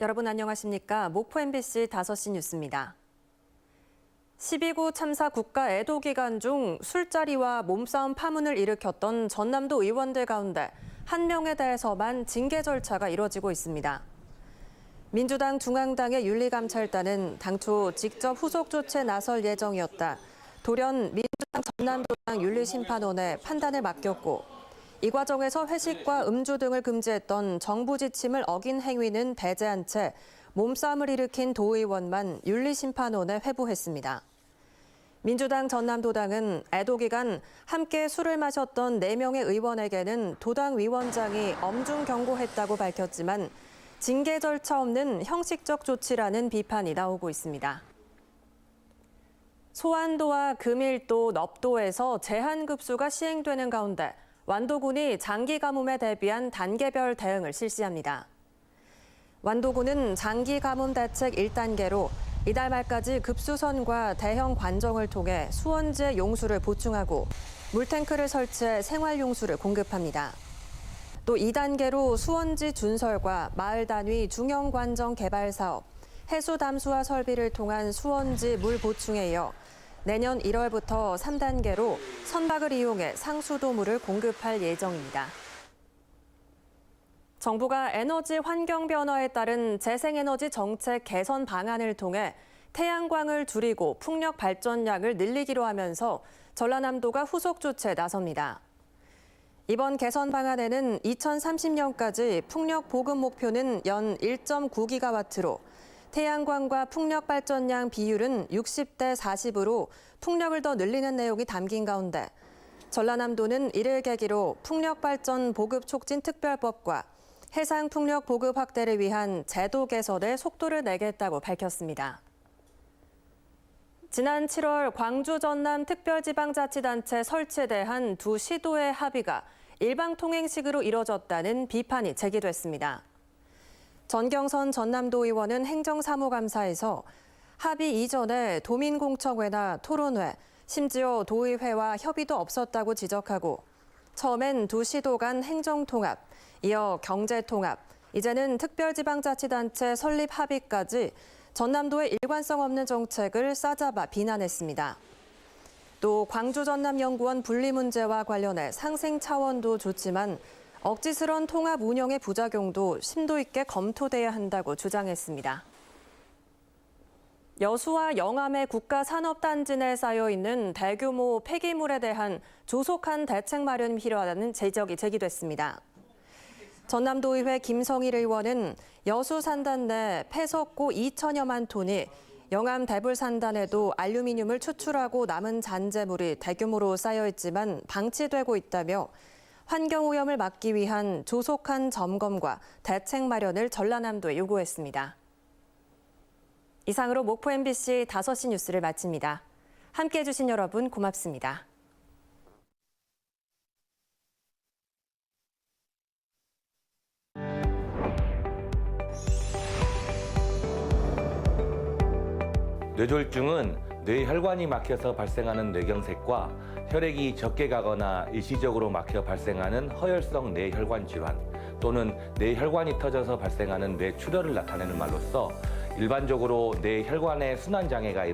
여러분 안녕하십니까? 목포 MBC 5시 뉴스입니다. 12구 참사 국가 애도 기간 중 술자리와 몸싸움 파문을 일으켰던 전남도 의원들 가운데 한 명에 대해서만 징계 절차가 이뤄지고 있습니다. 민주당 중앙당의 윤리감찰단은 당초 직접 후속 조치에 나설 예정이었다. 돌연 민주당 전남도당 윤리심판원에 판단을 맡겼고 이 과정에서 회식과 음주 등을 금지했던 정부 지침을 어긴 행위는 배제한 채 몸싸움을 일으킨 도의원만 윤리심판원에 회부했습니다. 민주당 전남도당은 애도 기간 함께 술을 마셨던 4명의 의원에게는 도당 위원장이 엄중 경고했다고 밝혔지만 징계 절차 없는 형식적 조치라는 비판이 나오고 있습니다. 소환도와 금일도, 넙도에서 제한급수가 시행되는 가운데 완도군이 장기 가뭄에 대비한 단계별 대응을 실시합니다. 완도군은 장기 가뭄 대책 1단계로 이달 말까지 급수선과 대형 관정을 통해 수원지에 용수를 보충하고 물탱크를 설치해 생활 용수를 공급합니다. 또 2단계로 수원지 준설과 마을 단위 중형 관정 개발 사업, 해수 담수화 설비를 통한 수원지 물 보충에 이어 내년 1월부터 3단계로 선박을 이용해 상수도물을 공급할 예정입니다. 정부가 에너지 환경 변화에 따른 재생에너지 정책 개선 방안을 통해 태양광을 줄이고 풍력 발전량을 늘리기로 하면서 전라남도가 후속 조치에 나섭니다. 이번 개선 방안에는 2030년까지 풍력 보급 목표는 연 1.9기가와트로 태양광과 풍력 발전량 비율은 60대 40으로 풍력을 더 늘리는 내용이 담긴 가운데 전라남도는 이를 계기로 풍력 발전 보급 촉진 특별법과 해상 풍력 보급 확대를 위한 제도 개선에 속도를 내겠다고 밝혔습니다. 지난 7월 광주 전남 특별지방자치단체 설치에 대한 두 시도의 합의가 일방통행식으로 이뤄졌다는 비판이 제기됐습니다. 전경선 전남도 의원은 행정사무감사에서 합의 이전에 도민공청회나 토론회, 심지어 도의회와 협의도 없었다고 지적하고 처음엔 두 시도 간 행정통합, 이어 경제통합, 이제는 특별지방자치단체 설립 합의까지 전남도의 일관성 없는 정책을 싸잡아 비난했습니다. 또 광주 전남연구원 분리 문제와 관련해 상생 차원도 좋지만 억지스런 통합 운영의 부작용도 심도 있게 검토돼야 한다고 주장했습니다. 여수와 영암의 국가산업단지 내에 쌓여 있는 대규모 폐기물에 대한 조속한 대책 마련이 필요하다는 지적이 제기됐습니다. 전남도의회 김성일 의원은 여수 산단 내 폐석고 2천여만 톤이 영암 대불 산단에도 알루미늄을 추출하고 남은 잔재물이 대규모로 쌓여 있지만 방치되고 있다며 환경 오염을 막기 위한 조속한 점검과 대책 마련을 전라남도에 요구했습니다. 이상으로 목포 MBC 5시 뉴스를 마칩니다. 함께해 주신 여러분 고맙습니다. 뇌졸중은 뇌 혈관이 막혀서 발생하는 뇌경색과 혈액이 적게 가거나 일시적으로 막혀 발생하는 허혈성 뇌혈관 질환 또는 뇌혈관이 터져서 발생하는 뇌출혈을 나타내는 말로써 일반적으로 뇌혈관의 순환 장애가